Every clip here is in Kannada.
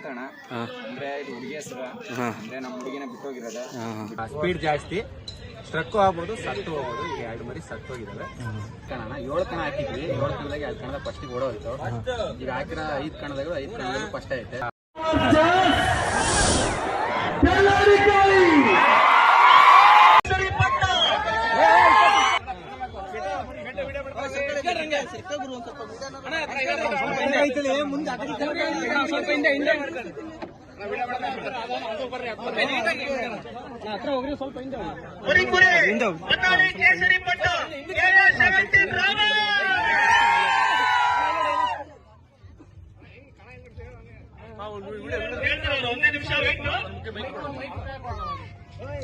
ಅಂತ ಅಣ್ಣ ಅಂದ್ರೆ ಇದು ಹುಡುಗಿ ಹೆಸರು. ಅಂದ್ರೆ ನಮ್ಮ ಹುಡುಗಿನ ಬಿಟ್ಟೋಗಿರೋದು. ಸ್ಪೀಡ್ ಜಾಸ್ತಿ. ಸ್ಟ್ರಕ್ ಆಗ್ಬೋದು ಸತ್ತು ಹೋಗ್ಬೋದು ಈಗ ಎರಡು ಮರಿ ಸತ್ತು ಹೋಗಿದ್ದಾವೆ ಕಣ ಏಳು ಕಣ ಹಾಕಿದ್ವಿ. ಏಳು ಕಣದಾಗ ಎರಡು ಕಣದ ಫಸ್ಟಿಗೆ ಓಡೋಯ್ತು. ಈಗ ಹಾಕಿರೋ ಐದು ಕಣದಾಗ ಐದು ಕಣದಾಗ ಫಸ್ಟ್ ಐತೆ. ಕೇಸರಿ ಪಟ್ಟು ಸೆವೆಂಟೀನ್ ರಾಮ ಹೇಳ್ತಾರಲ್ಲ, ಒಂದೇ ನಿಮಿಷ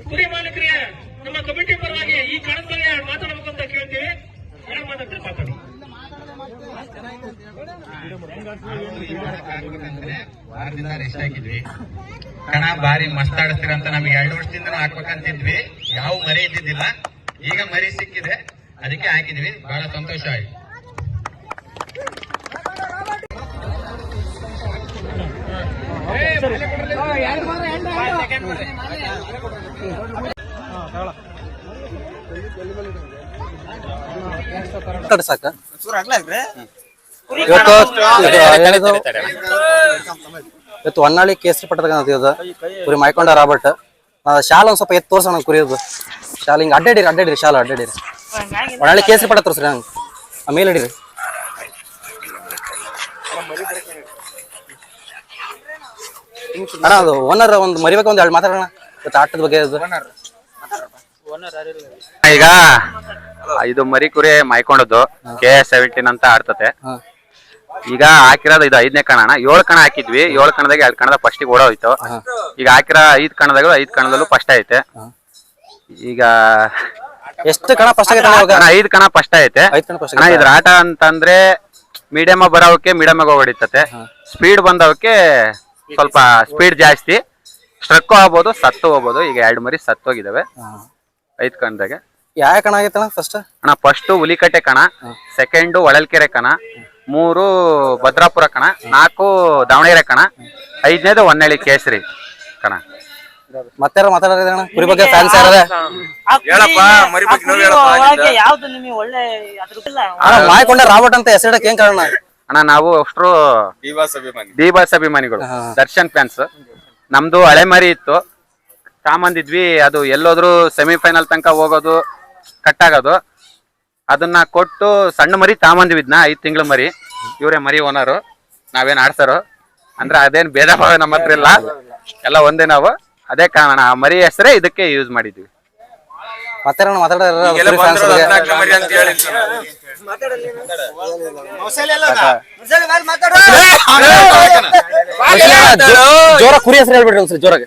ಕುರಿ ಮಾಲೀಕರಿಗೆ ನಮ್ಮ ಕಮಿಟಿ ಪರವಾಗಿ ಈ ಕಣದಲ್ಲಿ ಮಾತಾಡಬೇಕು ಅಂತ ಕೇಳ್ತೀವಿ. ಮೇಡಮ್ ಮಾತಾಡ್ತಾರೆ ಮಾತಾಡಿ ವಾರದಿಂದ ರೆಸ್ಟ್ ಹಾಕಿದ್ವಿ ಕಣ ಬಾರಿ ಮಸ್ತ್ ಆಡಿಸ್ತೀರ ಅಂತ ನಮ್ಗೆ ಎರಡು ವರ್ಷದಿಂದ ಹಾಕ್ಬೇಕಂತಿದ್ವಿ ಯಾವ ಮರಿ ಇದ್ದಿದ್ದಿಲ್ಲ ಈಗ ಮರಿ ಸಿಕ್ಕಿದೆ ಅದಕ್ಕೆ ಹಾಕಿದ್ವಿ ಬಹಳ ಸಂತೋಷ ಆಯ್ತು ಸಾಕ ಇವತ್ತು ಹೊನ್ನಾಳಿ ಕೇಸರಿ ಪಟ್ಟದ ಇದು ಕುರಿ ಮಾಯ್ಕೊಂಡ ರಾಬರ್ಟ್. ಶಾಲ ಒಂದ್ ಸ್ವಲ್ಪ ಎತ್ತು ತೋರ್ಸೋಣ ಕುರಿಯೋದು. ಶಾಲ ಹಿಂಗ ಅಡ್ಡಾಡಿರಿ ಅಡ್ಡಾಡಿರಿ ಶಾಲ ಅಡ್ಡಾಡಿರಿ. ಹೊನ್ನಾಳಿ ಕೇಸರಿ ಪಟ್ಟ ತೋರ್ಸ್ರಿ ಹಂಗ ಆಮೇಲೆ ಹಿಡೀರಿ. ಅಣ್ಣ ಅದು ಓನರ್ ಒಂದು ಮರಿಬೇಕು ಒಂದ್ ಎರಡು ಮಾತಾಡೋಣ. ಇವತ್ತು ಆಟದ ಬಗ್ಗೆ ಅದು. ಈಗ ಇದು ಮರಿ ಕುರಿ ಮಾಯ್ಕೊಂಡದ್ದು ಕೆ ಸೆವೆಂಟೀನ್ ಅಂತ ಆಡ್ತತೆ. ಈಗ ಹಾಕಿರೋದು ಇದು ಐದನೇ ಕಣ ಅಣ್ಣ ಏಳು ಕಣ ಹಾಕಿದ್ವಿ. ಏಳು ಕಣದಾಗ ಎರಡು ಕಣದ ಫಸ್ಟಿಗೆ ಓಡೋಯ್ತು ಈಗ ಹಾಕಿರೋ ಐದ್ ಕಣದಾಗ ಐದ್ ಕಣದಲ್ಲೂ ಫಸ್ಟ್ ಐತೆ. ಈಗ ಎಷ್ಟು ಕಣ ಫಸ್ಟ್ ಐದ್ ಕಣ ಫಸ್ಟ್ ಐತೆ. ಅಣ್ಣ ಇದ್ರ ಆಟ ಅಂತಂದ್ರೆ ಮೀಡಿಯಮ್ ಬರೋಕೆ ಮೀಡಿಯಮ್ ಹೊಡಿತತೆ ಸ್ಪೀಡ್ ಬಂದವಕ್ಕೆ ಸ್ವಲ್ಪ ಸ್ಪೀಡ್ ಜಾಸ್ತಿ. ಸ್ಟ್ರಕ್ ಆಗ್ಬೋದು ಸತ್ತು ಹೋಗ್ಬೋದು. ಈಗ ಎರಡು ಮರಿ ಸತ್ತು ಹೋಗಿದಾವೆ. ಐದ್ ಕಣದಾಗ. ಯಾವ ಕಣ ಆಗೈತೆ ಫಸ್ಟ್ ಅಣ್ಣ ಫಸ್ಟ್ ಹುಲಿಕಟ್ಟೆ ಕಣ. ಸೆಕೆಂಡು ಒಳಲ್ಕೆರೆ ಕಣ. ಮೂರು ಭದ್ರಾಪುರ ಕಣ ನಾಲ್ಕು ದಾವಣಗೆರೆ ಕಣ ಐದನೇದು ಹೊನ್ನಳ್ಳಿ ಕೇಸರಿ ಕಣ. ಮತ್ತೆ ಮಾತಾಡೋದು ಅಣ್ಣ? ಕುರಿ ಬಗ್ಗೆ ಫ್ಯಾನ್ಸ್ ಯಾರದ ಹೇಳಪ್ಪ ಮರಿ ಬಗ್ಗೆ ನಾವು ಹೇಳಪ್ಪ ಯಾವ್ದು ನಿಮಗೆ ಒಳ್ಳೆ ಅದ್ರ ಇಲ್ಲ? ಅಣ್ಣ ಮಾಯ್ಕೊಂಡ ರಾಬರ್ಟ್ ಅಂತ ಹೆಸರಿಡಕ್ಕೆ ಏನ್ ಕಾರಣ? ಅಣ್ಣ ನಾವು ಅಷ್ಟರು ದಿವಾಸ್ ಅಭಿಮಾನಿ ಡಿ ಬಾಸ್ ಅಭಿಮಾನಿಗಳು ಹಾ. ದರ್ಶನ್ ಫ್ಯಾನ್ಸ್ ನಮ್ದು ಹಳೆ ಮರಿ ಇತ್ತು. ತಾಮಂದಿದ್ವಿ ಅದು ಎಲ್ಲೋದ್ರು ಸೆಮಿಫೈನಲ್ ತನಕ ಹೋಗೋದು ಕಟ್ಟಾಗೋದು ಅದನ್ನ ಕೊಟ್ಟು ಸಣ್ಣ ಮರಿ ತಾಂಬಂದಿವಿ ಇದ್ನ ಐದ್ ತಿಂಗಳ ಮರಿ ಇವರೇ ಮರಿ ಓನರು ನಾವೇನ್ ಆಡ್ತಾರೋ ಅಂದ್ರೆ ಅದೇನ್ ಭೇದ ಭಾವ ನಮ್ಮ ಹತ್ರ ಇಲ್ಲ ಎಲ್ಲ ಒಂದೇ ನಾವು ಅದೇ ಕಾರಣ ಆ ಮರಿ ಹೆಸರೇ ಇದಕ್ಕೆ ಯೂಸ್ ಮಾಡಿದ್ವಿ ಮತ್ತೆ ಜೋರ ಕುರಿ ಹೆಸರು ಹೇಳ್ಬಿಡ್ರಿ ಒಂದ್ಸರಿ ಜೋರಾಗಿ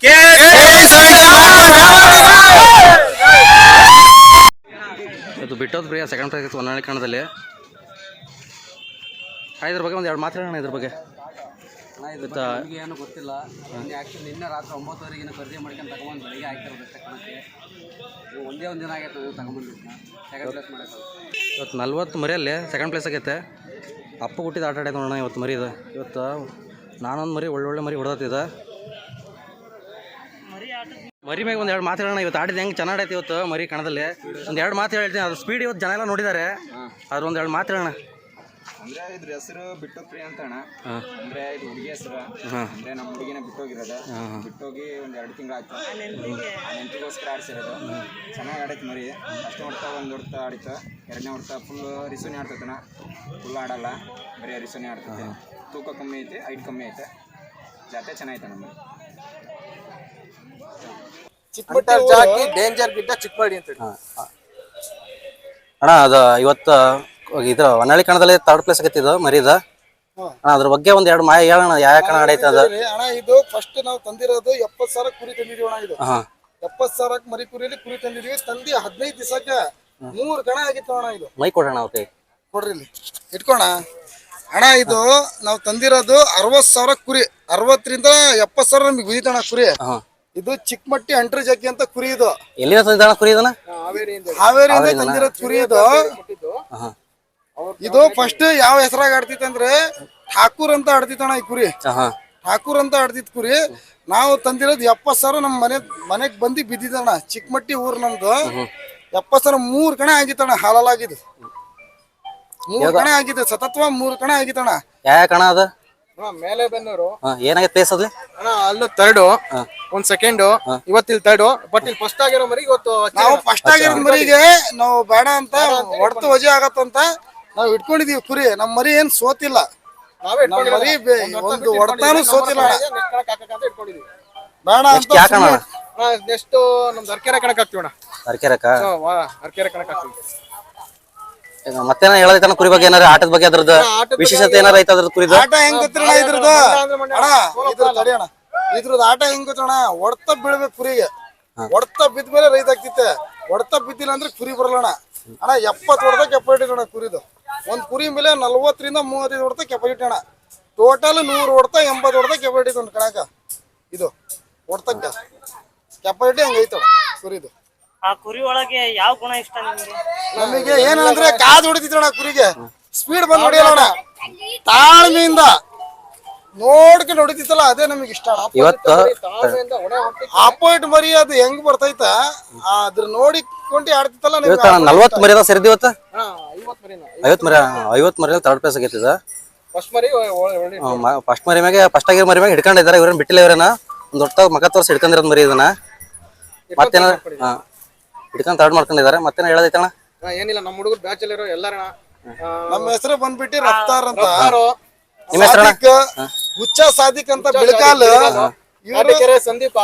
ಬಿಟ್ಟೋದ್ ಪ್ರಿಯ ಸೆಕೆಂಡ್ ಪ್ರೈಸ್ ಒಂದನೇ ಕಣದಲ್ಲಿ. ಇದ್ರ ಬಗ್ಗೆ ಒಂದು ಎರಡು ಮಾತಾಡೋಣ ಇದ್ರ ಬಗ್ಗೆ. ಇವತ್ತು ಏನು ಗೊತ್ತಿಲ್ಲ. ಆ್ಯಕ್ಚುಲಿ ನಿನ್ನೆ ರಾತ್ರಿ ಒಂಬತ್ತುವರೆಗೆ ಖರೀದಿ ಮಾಡ್ಕೊಂಡು ತಗೊಂಡು ಬೆಳಿಗ್ಗೆ ಅಷ್ಟೇ ಕಣಕ್ಕೆ ಒಂದೇ ಒಂದು ದಿನ ಆಗೈತೆ ನಾವು ಸೆಕೆಂಡ್ ಪ್ಲೇಸ್ ಮಾಡೋದು ಇವತ್ತು ನಲ್ವತ್ತು ಮರಿಯಲ್ಲಿ ಸೆಕೆಂಡ್ ಪ್ಲೇಸ್ ಆಗೈತೆ. ಅಪ್ಪ ಹುಟ್ಟಿದ ಆಟ ಆಡೈತೆ ನೋಡೋಣ ಇವತ್ತು ಮರಿ ಇದು. ಇವತ್ತು ನಾನೊಂದು ಮರಿ ಒಳ್ಳೊಳ್ಳೆ ಮರಿ ಹೊಡೆದಿದೆ ಮರಿ ಮ್ಯಾಗ ಒಂದ್ ಎರಡು ಮಾತು ಹೇಳೋಣ ಇವತ್ತು ಆಡಿದ ಹೆಂಗೆ ಚೆನ್ನಾಗೈತಿ ಇವತ್ತು ಮರಿ ಕಣದಲ್ಲಿ. ಒಂದ್ ಎರಡು ಮಾತು ಹೇಳ್ತೀನಿ ಅದ್ರ ಸ್ಪೀಡ್ ಇವತ್ತು ಜನ ಎಲ್ಲ ನೋಡಿದ್ದಾರೆ ಅದ್ರ ಒಂದ್ ಎರಡು ಮಾತು ಹೇಳೋಣ ಅಂದ್ರೆ ಇದ್ರ ಹೆಸರು ಬಿಟ್ಟು ಪ್ರಿಯ ಅಂತ ಅಣ್ಣ. ಅಂದ್ರೆ ಇದು ಹುಡುಗಿ ಹೆಸರು. ಅಂದ್ರೆ ನಮ್ಮ ಹುಡುಗಿನ ಬಿಟ್ಟೋಗಿರೋದು. ಬಿಟ್ಟೋಗಿ ಒಂದ್ ಎರಡು ತಿಂಗಳು ಆಯ್ತು. ಆ ನೆಂಟಿಗೋಸ್ಕರ ಆಡ್ಸಿರೋದು. ಚೆನ್ನಾಗಿ ಆಡೈತೆ ಮರಿ. ಫಸ್ಟ್ ಹೊಡ್ತಾ ಒಂದು ಹೊಡ್ತಾ ಆಡಿತ್ತು. ಎರಡನೇ ಹೊಡ್ತಾ ಫುಲ್ ರಿಸೋನಿ ಆಡ್ತೈತಣ ಫುಲ್ ಆಡಲ್ಲ. ಬರೀ ರಿಸೋನಿ ಆಡ್ತೈತೆ ತೂಕ ಕಮ್ಮಿ ಐತೆ ಹೈಟ್ ಕಮ್ಮಿ ಐತೆ. ಜಾತೆ ಚೆನ್ನಾಗೈತೆ ನಮ್ಮ ಡೇಂಜರ್ ಗಿಡ್ಡ ಚಿಕ್ಕಮಡಿ ಅಂತ ಹೇಳಿ. ಅಣ್ಣ ಅದು ಇವತ್ತು ಇದು ಹೊನ್ನಾಳಿ ಕಣದಲ್ಲಿ ತರ್ಡ್ ಪ್ಲೇಸ್ ಆಗತ್ತಿದ ಇದು ಮರಿದ ಅಣ್ಣ ಅದ್ರ ಬಗ್ಗೆ ಒಂದ್ ಎರಡು ಮಾಯ ಹೇಳೋಣ ಯಾವ ಕಣ ಆಡೈತೆ ಅದು? ಅಣ್ಣ ಇದು ಫಸ್ಟ್ ನಾವು ತಂದಿರೋದು ಎಪ್ಪತ್ ಸಾವಿರ ಕುರಿ ತಂದಿದೀವಿ ಅಣ್ಣ ಇದು. ಹಾಂ. ಎಪ್ಪತ್ ಸಾವಿರ ಮರಿ ಕುರಿಯಲ್ಲಿ ಕುರಿ ತಂದಿದೀವಿ ತಂದಿ ಹದಿನೈದು ದಿವಸಕ್ಕೆ ಮೂರು ಗಣ ಆಗಿತ್ತು ಅಣ್ಣ ಇದು. ಮೈ ಕೊಡೋಣ ಅವ್ರಿಗೆ. ಕೊಡ್ರಿ ಇಲ್ಲಿ. ಇಟ್ಕೋಣ. ಅಣ್ಣ ಇದು ನಾವು ತಂದಿರೋದು ಅರವತ್ ಸಾವಿರ ಕುರಿ ಅರವತ್ತರಿಂದ ಎಪ್ಪತ್ ಸಾವಿರ ನಮಗೆ ಬಿದ್ದಿತ್ತಣ್ಣ ಕುರಿ. ಹಾಂ. ಇದು ಚಿಕ್ಕಮಟ್ಟಿ ಅಂಟ್ರ ಜಗ್ಗಿ ಅಂತ ಕುರಿ ಇದು. ಎಲ್ಲಿಂದ ತಂದಿದ್ದಾನ ಕುರಿ ಇದನ್ನ? ಹಾವೇರಿಯಿಂದ. ತಂದಿರೋದು ಕುರಿ ಇದು. ಇದು. ಫಸ್ಟ್ ಯಾವ ಹೆಸರಾಗ ಆಡ್ತಿತ್ತು ಅಂದ್ರೆ ಠಾಕೂರ್ ಅಂತ ಆಡ್ತಿತ್ತಣ್ಣ ಈ ಕುರಿ. ಠಾಕೂರ್ ಅಂತ ಆಡ್ತಿತ್ ಕುರಿ. ನಾವು ತಂದಿರೋದು ಎಪ್ಪತ್ತು ಸಾವಿರ ನಮ್ಮ ಮನೆ ಮನೆಗ್ ಬಂದಿ ಬಿದ್ದಿದ್ದಣ್ಣ ಚಿಕ್ಕಮಟ್ಟಿ ಊರ್ ನಮ್ದು. ಎಪ್ಪತ್ತು ಸಾವಿರ ಮೂರ್ ಕಣ ಆಗಿತ್ತಣ್ಣ ಹಾಲಾಗಿದ್ ಮೂರು ಕಣ ಆಗಿದೆ ಸತತ್ವ ಮೂರ್ ಕಣ ಆಗಿತ್ತಣ್ಣ ಯಾವ ಕಣ ಅದ? ಮೇಲೆ ಬೆನ್ನೂರು. ಹಾ ಏನಾಗೈತೆ ಪ್ಲೇಸ್ ಅದ್ಲಿ ಅಣ್ಣ ಅಲ್ಲೂ ತರ್ಡು ಒಂದ್ ಸೆಕೆಂಡ್ ಇವತ್ತು ಇಲ್ಲಿ ತರ್ಡು ಬಟ್ ಇಲ್ಲಿ ಫಸ್ಟ್ ಆಗಿರೋ ಮರಿ ಇವತ್ತು ನಾವು ಫಸ್ಟ್ ಆಗಿರೋ ಮರಿಗೆ ನಾವು ಬೇಡ ಅಂತ ಹೊಡ್ತು ವಜೆ ಆಗತ್ತಂತ ನಾವು ಇಟ್ಕೊಂಡಿದೀವಿ ಕುರಿ. ನಮ್ಮ ಮರಿ ಏನ್ ಸೋತಿಲ್ಲ. ನಾವೇ ಮರಿ ಬೆ- ಒಂದು ಹೊಡೆತಾನು ಸೋತಿಲ್ಲ. ಬೇಡ ಅಂತ ನೆಕ್ಸ್ಟ್ ನಮ್ದು ಅರ್ಕೆರೆ ಕಣಕ್ ಹಾಕ್ತಿವಣ್ಣ. ಅರ್ಕೆರಕ್ಕ ಅರ್ಕೆರೆ ಕಣಕ್ ಹಾಕ್ತೀವಿ. ಮತ್ತೇನ ಹೇಳದೈತನ ಕುರಿ ಬಗ್ಗೆ ಏನಾರ ಆಟದ ಬಗ್ಗೆ ಅದ್ರದ್ದು ವಿಶೇಷತೆ ಏನಾರ ಐತ ಅದ್ರ ಕುರಿದ? ಆಟ ಹೆಂಗ್ ಗೊತ್ತಿರಣ ಇದ್ರದ್ದು? ಅಣ್ಣ ಇದ್ರ ತಡಿ ಅಣ್ಣ. ಇದ್ರದ್ದು ಆಟ ಹೆಂಗ್ ಗೊತ್ತಣ್ಣ ಹೊಡ್ತ ಬೀಳ್ಬೇಕು ಕುರಿಗೆ. ಹೊಡ್ತ ಬಿದ್ಮೇಲೆ ರೈತ ಆಗ್ತಿತ್ತೆ. ಹೊಡ್ತ ಬಿದ್ದಿಲ್ಲ ಅಂದ್ರೆ ಕುರಿ ಬರಲ್ಲಣ್ಣ ಅಣ್ಣ. ಎಪ್ಪತ್ತು ಹೊಡೆದ ಕೆಪಾಸಿಟಿ ಅಣ್ಣ ಕುರಿದು. ಒಂದ್ ಕುರಿ ಮೇಲೆ ನಲ್ವತ್ತರಿಂದ ಮೂವತ್ತೈದು ಹೊಡೆದ ಕೆಪಾಸಿಟಿ ಅಣ್ಣ. ಟೋಟಲ್ ನೂರು ಹೊಡ್ತ ಎಂಬತ್ತು ಹೊಡೆದ ಕೆಪಾಸಿಟಿ ಒಂದು ಕಣಕ. ಇದು ಹೊಡ್ತಕ್ಕ ಕೆಪಾಸಿಟಿ ಹಂಗೈತವ ಕುರಿದು? ಆ ಕುರಿ ಒಳಗೆ ಯಾವ ಗುಣ ಇಷ್ಟ ನಿಮ್ಗೆ? ನಮಗೆ ಏನಂದ್ರೆ ಕಾದು ಹೊಡಿತಿದ್ರಣ ಕುರಿಗೆ. ಸ್ಪೀಡ್ ಬಂದ್ ಹೊಡಿಯಲ್ಲ ತಾಳ್ಮೆಯಿಂದ ನೋಡ್ಕೊಂಡು ಹೊಡಿತಿತ್ತಲ್ಲ ಅದೇ ನಮಗೆ ಇಷ್ಟ ಇವತ್ತು ಆಪೋಸಿಟ್ ಮರಿ ಅದು ಹೆಂಗ್ ಬರ್ತೈತ? ಅದ್ರ ನೋಡಿಕೊಂಡು ಆಡ್ತಿತ್ತಲ್ಲ ನಲ್ವತ್ ಇವತ್ತು ನಲ್ವತ್ತು ಮರಿ ಅದ ಸರಿದಿ ಇವತ್ತು? ಐವತ್ತು ಮರಿ ಐವತ್ತು ಮರಿ ತರ್ಡ್ ಪ್ಲೇಸ್ ಆಗೈತಿ ಇದು ಫಸ್ಟ್ ಮರಿ ಫಸ್ಟ್ ಮರಿ. ಮ್ಯಾಗೆ ಫಸ್ಟ್ ಆಗಿರೋ ಮರಿ ಮ್ಯಾಗೆ ಹಿಡ್ಕೊಂಡಿದ್ದಾರೆ. ಇವ್ರನ್ನ ಬಿಟ್ಟಿಲ್ಲ ಇವ್ರನ್ನ ಒಂದು ದೊಡ್ಡ ಮಗ ತೋರ್ಸಿ ಹಿಡ್ಕೊಂಡಿರೋದು ಮರಿ ಇದನ್ನ. ಮತ್ತೇನ ಹಾ. ಹಿಡ್ಕೊಂಡು ತರ್ಡ್ ಮಾಡ್ಕೊಂಡಿದ್ದಾರೆ. ಮತ್ತೆ ಹೇಳದೈತಣ್ಣ? ಹಾ, ಏನಿಲ್ಲ ನಮ್ಮ ಹುಡುಗರು ಬ್ಯಾಚ್ ಅಲ್ಲಿರೋ ಎಲ್ಲಾರಣ ನಮ್ಮ ಹೆಸರು ಬಂದ್ಬಿಟ್ಟು ರಫ್ತಾರ್ ಅಂತ. ನಿಮ್ಮ ಹೆಸರು ಸಾದಿಕ್, ಹುಚ್ಚ ಸಾದಿಕ್ ಅಂತ ಬೆಳಕಾಲ್. ಇವ್ರು ಕೆರೆ ಸಂದೀಪ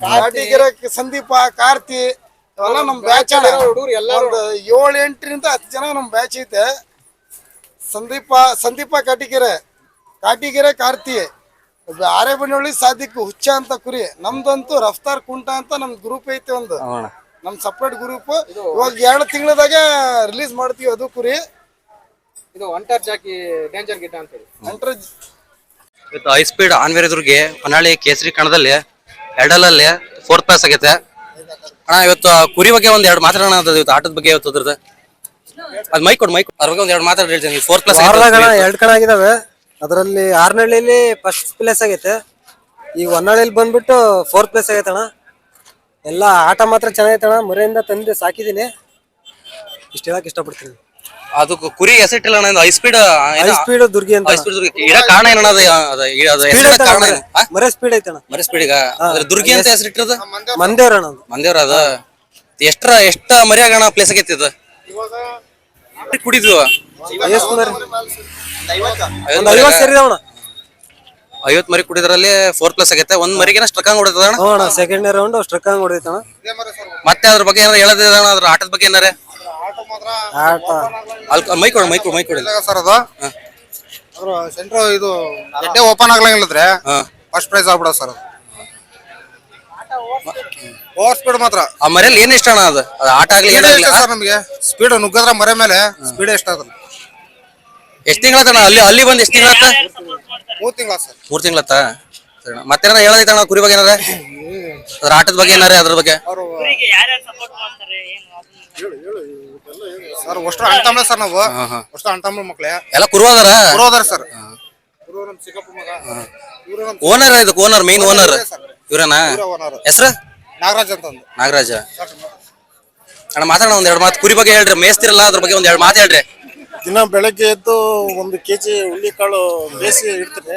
ಕಾಟಿಗೆರೆ ಸಂದೀಪ ಕಾರ್ತಿ. ನಮ್ ಬ್ಯಾಚ್ ಅಣ್ಣ. ಹುಡುಗರು ಎಲ್ಲ ಒಂದು ಏಳು ಎಂಟರಿಂದ ಹತ್ತು ಜನ ನಮ್ ಬ್ಯಾಚ್ ಐತೆ. ಸಂದೀಪ ಸಂದೀಪ ಕಾಟಿಗೆರೆ. ಕಾಟಿಗೆರೆ ಕಾರ್ತಿ. ಆರೆ ಆರೇಬನಹಳ್ಳಿ ಸಾದಿಕ್ ಹುಚ್ಚ ಅಂತ ಕುರಿ. ನಮ್ದಂತೂ ರಫ್ತಾರ್ ಕುಂಟ ಅಂತ ನಮ್ ಗ್ರೂಪ್ ಐತೆ ಒಂದು. ಹ್ಞೂ ನಮ್ ಸಪ್ರೇಟ್ ಗ್ರೂಪ್ ಇವಾಗ ಎರಡು ತಿಂಗಳದಾಗ ರಿಲೀಸ್ ಮಾಡ್ತೀವಿ ಅದು ಕುರಿ. ಇದು ಒಂಟರ್ ಜಾಕಿ ಡೇಂಜರ್ ಗಿಡ್ಡ ಅಂತ ಹೇಳಿ ಅಂಟ್ರ ಇವತ್ತು ಹೈ ಸ್ಪೀಡ್ ಆನ್ವೇರ್ ಎದುರಿಗೆ ಹೊನ್ನಾಳಿ ಕೇಸರಿ ಕಣದಲ್ಲಿ ಎರಡಲಲ್ಲಿ ಫೋರ್ತ್ ಪ್ಲೇಸ್ ಆಗೈತೆ. ಅಣ್ಣ ಇವತ್ತು ಕುರಿ ಬಗ್ಗೆ ಒಂದ್ ಎರಡು ಮಾತಾಡೋಣ ಅಂತ ಇವತ್ತು ಆಟದ ಬಗ್ಗೆ ಇವತ್ತು ಅದ್ರದ್ದು. ಅದ್ ಮೈಕ್ ಕೊಡು ಮೈಕ್ ಅದ್ರ ಬಗ್ಗೆ ಒಂದ್ ಎರಡು ಮಾತಾಡ ಹೇಳ್ತೀನಿ. ಫೋರ್ತ್ ಪ್ಲೇಸ್ ಎರಡು ಕಣ ಆಗಿದಾವೆ. ಅದರಲ್ಲಿ ಆರ್ನಹಳ್ಳಿಲಿ ಫಸ್ಟ್ ಪ್ಲೇಸ್ ಆಗೈತೆ. ಈಗ ಹೊನ್ನಾಳಿಲಿ ಬಂದ್ಬಿಟ್ಟು ಫೋರ್ತ್ ಪ್ಲೇಸ್ ಆಗೈತೆ ಅಣ್ಣ. ಎಲ್ಲ ಆಟ ಮಾತ್ರ ಚೆನ್ನಾಗೈತೆ ಅಣ್ಣ ಮರೆಯಿಂದ ತಂದು ಸಾಕಿದ್ದೀನಿ. ಇಷ್ಟು ಹೇಳಕ್ ಇಷ್ಟಪಡ್ತೀನಿ. ಅದು ಕುರಿ ಹೆಸರಿಟ್ಟಿಲ್ಲ ಅಣ್ಣ high speed high speed Durgi ಅಂತ. ಹೈ ಸ್ಪೀಡ್ ಇಡ ಕಾರಣ ಏನಣ್ಣ ಅದು? ಅದು ಅದು ಸ್ಪೀಡ್ ಹೆಸರಿಡಕ್ ಐತೆ ಕಾರಣ ಏನು? ಆ? ಮರೆ ಸ್ಪೀಡ್ ಐತೆ ಅಣ್ಣ ಮರಿ ಸ್ಪೀಡ್ ಅದ್ರ ದುರ್ಗಿ ಅಂತ ಹೆಸರಿಟ್ಟಿರೋದು ಮಂದೇವ್ರ ಅಣ್ಣ ಅದು. ಮಂದೇವ್ರ ಅದು? ಎಷ್ಟ್ರ ಎಷ್ಟ ಮರ್ಯಾಗ ಅಣ್ಣ ಪ್ಲೇಸ್ ಆಗೈತಿ ಇದು? ಕುಡಿದ್ವು ಒಂದು ಐವತ್ತು ಐವತ್ ಮರಿ ಕುಡಿದ್ರಲ್ಲಿ ಫೋರ್ ಪ್ಲಸ್ ಆಗೈತೆ. ಒಂದ್ ಮರಿಗೆ ಸ್ಟ್ರಕಾಂಗ್ ಆಗಿ ಹೊಡೆದ ಅಣ್ಣ? ಸೆಕೆಂಡ್ ರೌಂಡ್ ಸ್ಟ್ರಕ್ ಹಂಗ್ ಹೊಡೈತೆ ಮತ್ತೆ ಅದ್ರ ಬಗ್ಗೆ ಏನಾರ ಹೇಳೋದಿದ ಅದ್ರ ಆಟದ ಬಗ್ಗೆ ಏನಾರ? ಆಟ. ಕೊಡ ಮೈ ಕೊಡು ಮೈ ಕೊಡು ಮೈ ಕೊಡಿ. ಸರ್ ಅದು. ಸೆಂಟ್ರ್ ಇದು ಎಡ್ಡೆ ಓಪನ್ ಆಗ್ಲಂಗಿಲ್ಲದ್ರೆ ಫಸ್ಟ್ ಪ್ರೈಸ್ ಆಗ್ಬಿಡ ಸರ್ ಅದು. ಓವರ್ ಸ್ಪೀಡ್ ಮಾತ್ರ. ಆ ಮರಿಯಲ್ಲಿ ಏನ್ ಇಷ್ಟ ಅಣ್ಣ ಅದು? ಅದು ಆಟ ಆಗ್ಲಿ ಸರ್ ನಮಗೆ? ಸ್ಪೀಡ್ ನುಗ್ಗದ್ರ ಮರೆ ಮೇಲೆ ಸ್ಪೀಡ್ ಎಷ್ಟ ಎಷ್ಟು ಎಷ್ಟ್ ತಿಂಗಳತ್ತ ಅಲ್ಲಿ ಅಲ್ಲಿ ಬಂದ್ ಎಷ್ಟು ತಿಂಗಳತ್ತ ಮೂರ್ ತಿಂಗಳ ಸರ್. ಮೂರ್ ತಿಂಗಳತ್ತ ಮತ್ತೇನಾರ ಹೇಳೋದೈತಣ್ಣ ಕುರಿ ಬಗ್ಗೆ ಏನಾರ? ಅದ್ರ ಆಟದ ಬಗ್ಗೆ ಏನಾರ ಅದ್ರ ಬಗ್ಗೆ? ಕುರಿಗೆ ಯಾರ್ಯಾರು ಸಪೋರ್ಟ್ ಮಾಡ್ತಾರೆ ಏನು ಅದನ್ನ ಸರ್ ಅಷ್ಟು ಅಣ್ತಂಬ್ಳೆ ಸರ್ ನಾವು. ಅಷ್ಟು ಅಣ್ತಂಬ್ಳ ಮಕ್ಳೆ. ಎಲ್ಲ ಕುರುವಾದಾರ? ಬರೋದಾರ ಸರ್. ಗುರು ನಮ್ ಚಿಕ್ಕಪ್ಪ ಮಗ. ಇವ್ರು ನಮ್ ಓನರ್ ಇದಕ್ಕೆ ಓನರ್ ಮೇನ್ ಓನರ್? ಇವ್ರನ? ಓನರ್. ಹೆಸ್ರು? ನಾಗರಾಜ್ ಅಂತ ನಾಗರಾಜ. ಅಣ್ಣ ಮಾತಾಡೋಣ ಒಂದ್ ಎರಡು ಮಾತು. ಕುರಿ ಬಗ್ಗೆ ಹೇಳ್ರಿ ಮೇಸ್ತಿರಲ್ಲ ಅದ್ರ ಬಗ್ಗೆ ಒಂದ್ ಎರಡು ಮಾತು ಹೇಳ್ರಿ. ದಿನ ಬೆಳಗ್ಗೆ ಎದ್ದು ಒಂದು ಕೆಜಿ ಹುಳ್ಳಿಕಾಳು ಬೇಸಿ ಇಡ್ತೀನಿ.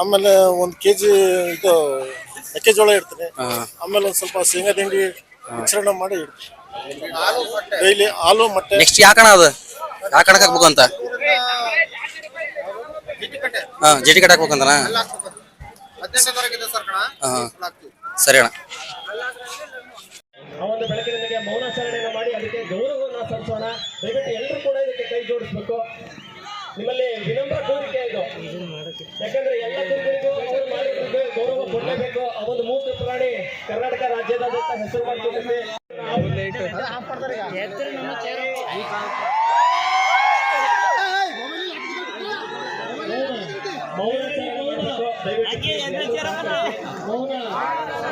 ಆಮೇಲೆ ಒಂದು ಕೆಜಿ ಇದು ಮೆಕ್ಕೆಜೋಳ ಇಡ್ತೀನಿ. ಆಮೇಲೆ ಒಂದು ಸ್ವಲ್ಪ ಶೇಂಗಾ ತಿಂಡಿ ಮಿಶ್ರಣ ಮಾಡಿ ಇಡ್ತೀನಿ. ಡೈಲಿ ಹಾಲು ಮೊಟ್ಟೆ. ನೆಕ್ಸ್ಟ್ ಯಾಕಣ ಅದು? ಯಾಕಣಕ್ ಹಾಕ್ಬೇಕು ಅಂತ? ಹಾ ಜಟಿ ಕಟ್ ಹಾಕ್ಬೇಕಂತನ? ಸರ್ ಕಣ ಹಾ. ಸರಿ ಅಣ್ಣ. ಆ ಒಂದು ಬೆಳಕಿನೊಂದಿಗೆ ಮೌನಾಚರಣೆಯನ್ನು ಮಾಡಿ ಅದಕ್ಕೆ ಗೌರವವನ್ನು ಸಲ್ಲಿಸೋಣ. ದಯವಿಟ್ಟು ಎಲ್ಲರೂ ಕೂಡ ಇದಕ್ಕೆ ಕೈ ಜೋಡಿಸ್ಬೇಕು ನಿಮ್ಮಲ್ಲಿ ವಿನಮ್ರ ಕೋರಿಕೆ ಇದು. ಯಾಕಂದ್ರೆ ಎಲ್ಲ ಅವರು ಗೌರವ ಕೊಡಲೇಬೇಕು. ಆ ಒಂದು ಮೂಕ ಪ್ರಾಣಿ ಕರ್ನಾಟಕ ರಾಜ್ಯದ ಹೆಸರು ಮಾಡ್ಕೊಂಡಿದೆ.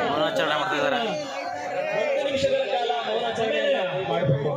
ಮೌನಾಚರಣೆ ಮಾಡ್ತಿದ್ದಾರೆ. ಒಂದು ನಿಮಿಷಗಳ ಕಾಲ ಮಾಡಬೇಕು.